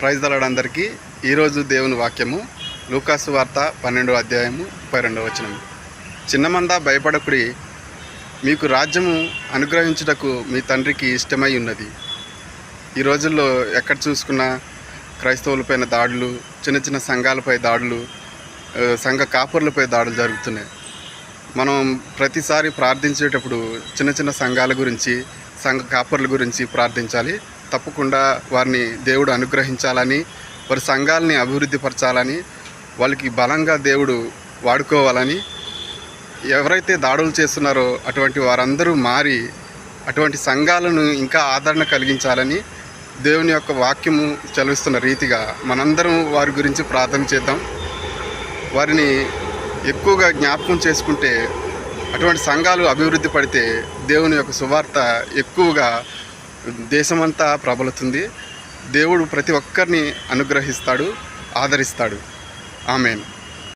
Praise దళడందరికీ ఈరోజు దేవుని వాక్యము లూకాసు వార్త పన్నెండో అధ్యాయము ముప్పై రెండవ వచనం చిన్నమంద భయపడకుడి మీకు రాజ్యము అనుగ్రహించుటకు మీ తండ్రికి ఇష్టమై ఉన్నది. ఈ రోజుల్లో ఎక్కడ చూసుకున్నా క్రైస్తవులపైన దాడులు చిన్న చిన్న సంఘాలపై దాడులు సంఘ కాపుర్లపై దాడులు జరుగుతున్నాయి. మనం ప్రతిసారి ప్రార్థించేటప్పుడు చిన్న చిన్న సంఘాల గురించి సంఘ కాపర్ల గురించి ప్రార్థించాలి. తప్పకుండా వారిని దేవుడు అనుగ్రహించాలని వారి సంఘాలని అభివృద్ధి పరచాలని వాళ్ళకి బలంగా దేవుడు వాడుకోవాలని ఎవరైతే దాడులు చేస్తున్నారో అటువంటి వారందరూ మారి అటువంటి సంఘాలను ఇంకా ఆదరణ కలిగించాలని దేవుని యొక్క వాక్యము చదివిస్తున్న రీతిగా మనందరం వారి గురించి ప్రార్థన చేద్దాం. వారిని ఎక్కువగా జ్ఞాపకం చేసుకుంటే అటువంటి సంఘాలు అభివృద్ధి పడితే దేవుని యొక్క సువార్త ఎక్కువగా దేశమంతా ప్రబలుతుంది. దేవుడు ప్రతి ఒక్కరిని అనుగ్రహిస్తాడు ఆదరిస్తాడు. ఆమెను.